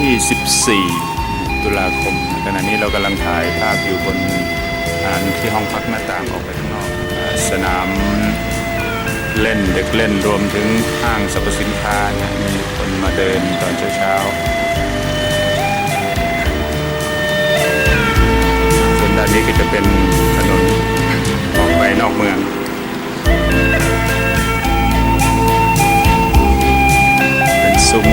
ที่ 14 ตุลาคม ขณะนี้เรากำลังถ่ายภาพอยู่บนอ่าที่ห้องพักหน้าต่างออกไปข้างนอก สนามเล่นเด็กเล่นรวมถึงห้างสรรพสินค้านะมีคนมาเดินตอนเช้าๆส่วนด้านนี้ก็จะเป็นถนนออกไปนอกเมืองเป็นซุ้ม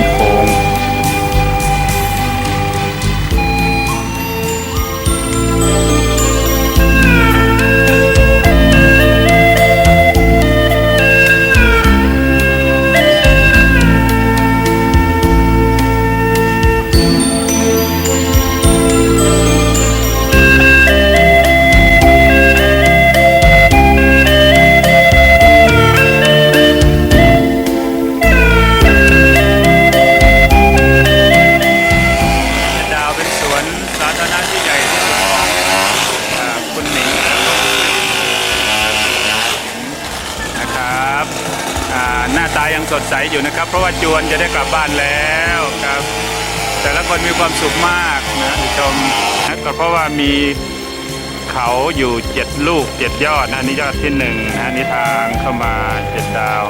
สดใสอยู่นะครับ เพราะว่าจวนจะได้กลับบ้านแล้วครับ แต่ละคนมีความสุขมากนะผู้ชมนะก็เพราะว่ามีเขาอยู่เจ็ดลูกเจ็ดยอดนะอันนี่ยอดที่หนึ่งนะอันนี่ทางเข้ามาเจ็ดดาว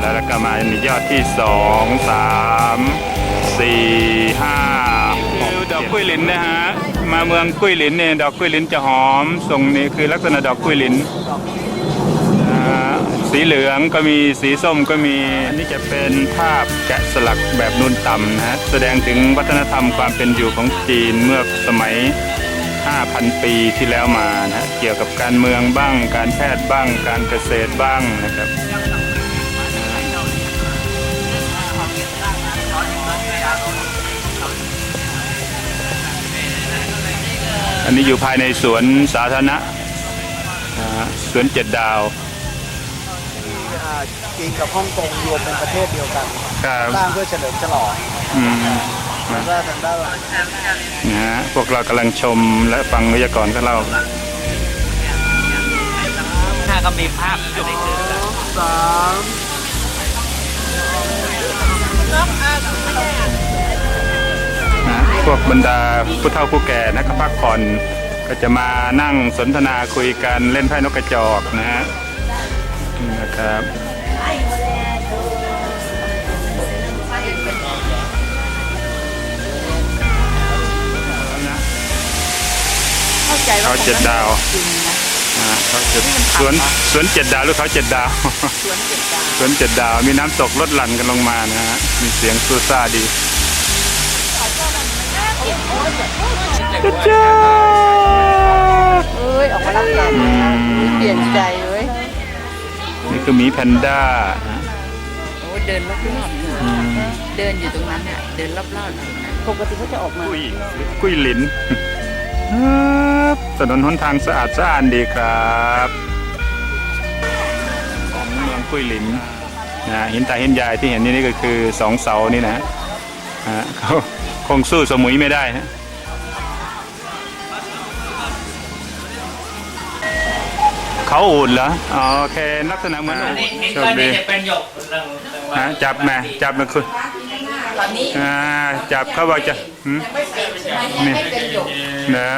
แล้วก็มามียอดที่สองสามสี่ห้าหกดอกกุ้ยหลินนะฮะมาเมืองกุ้ยหลินเนี่ยดอกกุ้ยหลินจะหอมทรงนี้คือลักษณะดอกกุ้ยหลินอ่า สีเหลืองก็มีสีส้มก็มี อันนี้จะเป็นภาพแกะสลักแบบนูนต่ำนะฮะแสดงถึงวัฒนธรรมความเป็นอยู่ของจีนเมื่อสมัย 5,000 ปีที่แล้วมานะฮะเกี่ยวกับการเมืองบ้าง การแพทย์บ้าง การเกษตรบ้างนะครับ อันนี้อยู่ภายในสวนสาธารณะสวนเจ็ดดาว จีนกับฮ่องกงรวมเป็นประเทศเดียวกันครับสร้างเพื่อเฉลิมฉลองอืมแล้วก็ทางด้านหลังนะฮะพวกเรากำลังชมและฟังวิทยากรเขาเล่าถ้าก็มีภาพอันนี้คือสามนะพวกบรรดาผู้เฒ่าผู้แก่นักพักผ่อนก็จะมานั่งสนทนาคุยกันเล่นไพ่นกกระจอกนะฮะ นี่นะครับ เข้าใจว่าเขาเจ็ดดาว จริงนะ อ่าเขาเจ็ดสวนสวนเจ็ดดาวหรือเขาเจ็ดดาว สวนเจ็ดดาวสวนเจ็ดดาวมีน้ำตกลดหลั่นกันลงมานะฮะมีเสียงซูซ่าดีจ้า มีแพนด้า โอ้เดินรอบๆเดินอยู่ตรงนั้นน่ะเดินรอบๆอยู่นะปกติเขาจะออกมากุ้ยกุ้ยหลินครับถนนหนทางสะอาดสะอ้านดีครับของเมืองกุ้ยหลินนะหินตาหินยายที่เห็นนี่นี่ก็คือสองเสานี่นะฮะเขาคงสู้สมุยไม่ได้ฮะ เขาอูดเหรออ๋อโอเคลักษณะเหมือนอูดนี่นี่โชก็คดีนี่จะเป็นหยกเรื่องเรื่องว่าฮะจับมาจับมาคุณอ่าจับเขาบอกจะหืมนี่นะ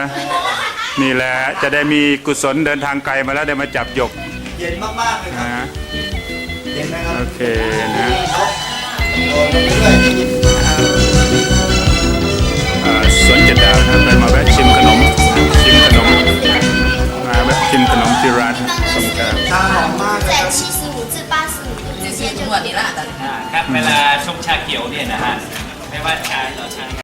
นี่แหละจะได้มีกุศลเดินทางไกลมาแล้วได้มาจับหยกเย็นมากๆเลยครับนะเย็นนะครับโอเคนะ กว่านี้ละอาจารย์ครับเวลาชงชาเขียวเนี่ยนะฮะไม่ว่าชาหรือชา